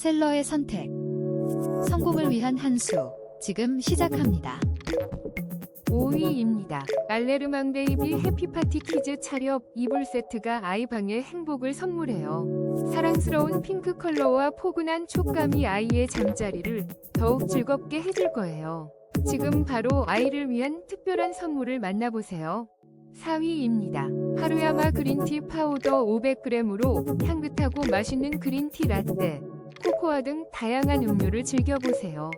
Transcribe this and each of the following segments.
셀러의 선택. 성공을 위한 한 수. 지금 시작합니다. 5위입니다. 알레르망 베이비 해피파티 키즈 차렵 이불 세트가 아이방의 행복을 선물해요. 사랑스러운 핑크 컬러와 포근한 촉감이 아이의 잠자리를 더욱 즐겁게 해줄 거예요. 지금 바로 아이를 위한 특별한 선물을 만나보세요. 4위입니다. 하루야마 그린티 파우더 500g으로 향긋하고 맛있는 그린티 라떼, 코코아 등 다양한 음료를 즐겨보세요.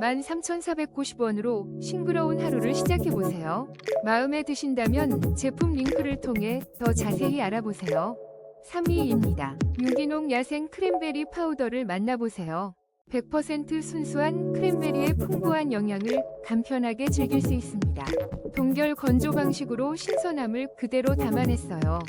13,490원으로 싱그러운 하루를 시작해보세요. 마음에 드신다면 제품 링크를 통해 더 자세히 알아보세요. 3위입니다. 유기농 야생 크랜베리 파우더를 만나보세요. 100% 순수한 크랜베리의 풍부한 영양을 간편하게 즐길 수 있습니다. 동결 건조 방식으로 신선함을 그대로 담아냈어요.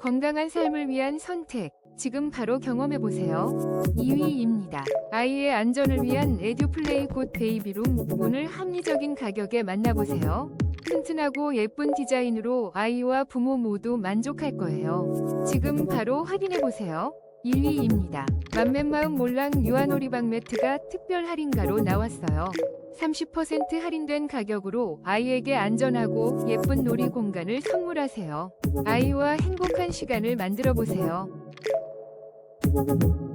건강한 삶을 위한 선택. 지금 바로 경험해보세요. 2위입니다. 아이의 안전을 위한 에듀플레이 굿 베이비룸 오늘 합리적인 가격에 만나보세요. 튼튼하고 예쁜 디자인으로 아이와 부모 모두 만족할 거예요. 지금 바로 확인해보세요. 1위입니다. 맘맨마음 몰랑 유아놀이방 매트가 특별 할인가로 나왔어요. 30% 할인된 가격으로 아이에게 안전하고 예쁜 놀이 공간을 선물하세요. 아이와 행복한 시간을 만들어 보세요. thank you